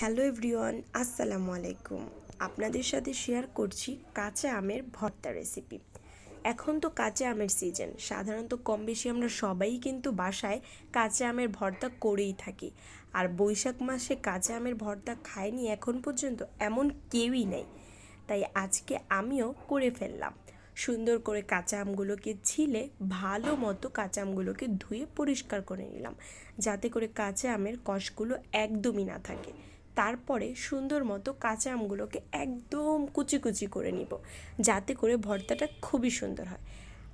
Hello everyone, আসসালামু আলাইকুম। আপনাদের সাথে শেয়ার করছি কাঁচা আমের ভর্তা রেসিপি এখন তো কাঁচা আমের সিজন সাধারণত কম বেশি আমরা সবাই কিন্তু বাসায় কাঁচা আমের ভর্তা করেই থাকি। আর বৈশাখ মাসে কাঁচা আমের ভর্তা খায়নি এখন পর্যন্ত এমন কেউই নেই। তাই আজকে আমিও করে ফেললাম। সুন্দর করে কাঁচা আমগুলোকে ছিলে ভালো মতো কাঁচা আমগুলোকে ধুয়ে পরিষ্কার করে নিলাম। যাতে করে কাঁচা আমের কষগুলো একদমই না থাকে। তারপরে সুন্দর মতো কাঁচা আমগুলোকে একদম কুচি কুচি করে নিব, যাতে করে ভর্তাটা খুবই সুন্দর হয়।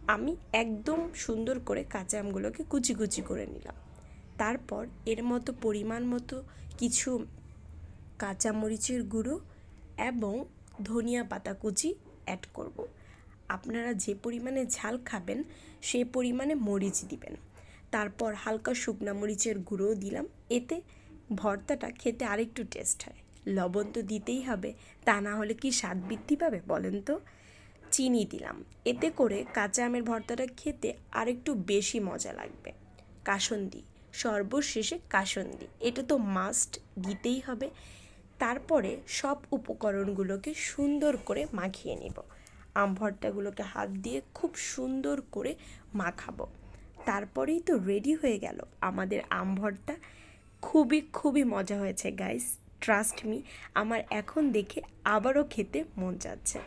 আমি একদম সুন্দর করে কাঁচা আমগুলোকে কুচি কুচি করে নিলাম। তারপর এর মতো পরিমাণ মতো কিছু কাঁচামরিচের গুঁড়ো এবং ধনিয়া পাতা কুচি অ্যাড করব। আপনারা যে পরিমাণে ঝাল খাবেন সেই পরিমাণে মরিচ দিবেন। তারপর হালকা শুকনা মরিচের গুঁড়োও দিলাম। এতে ভর্তাটা খেতে আরেকটু টেস্ট হয়। লবণ তো দিতেই হবে, তা না হলে কি স্বাদ বৃদ্ধি পাবে বলেন তো? চিনি দিলাম, এতে করে কাঁচা আমের ভর্তাটা খেতে আরেকটু বেশি মজা লাগবে। কাসন্দি, সর্বশেষে কাসন্দি, এটা তো মাস্ট দিতেই হবে। তারপরে সব উপকরণগুলোকে সুন্দর করে মাখিয়ে নিব। আম ভর্তাগুলোকে হাত দিয়ে খুব সুন্দর করে মাখাবো। তারপরেই তো রেডি হয়ে গেল আমাদের আম ভর্তা। খুবই খুবই মজা হয়েছে গাইস ট্রাস্ট মি আমার এখন দেখে আবারও খেতে মন যাচ্ছে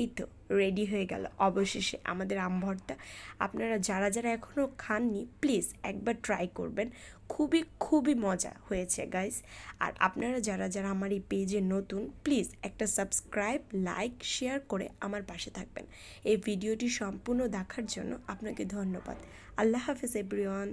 এই তো রেডি হয়ে গেল অবশেষে আমাদের আম ভর্তা। আপনারা যারা যারা এখনও খাননি প্লিজ একবার ট্রাই করবেন। খুবই খুবই মজা হয়েছে গাইস আর আপনারা যারা যারা আমার এই পেজে নতুন প্লিজ একটা সাবস্ক্রাইব লাইক শেয়ার করে আমার পাশে থাকবেন। এই ভিডিওটি সম্পূর্ণ দেখার জন্য আপনাকে ধন্যবাদ। আল্লাহ হাফেজ এভরিওয়ান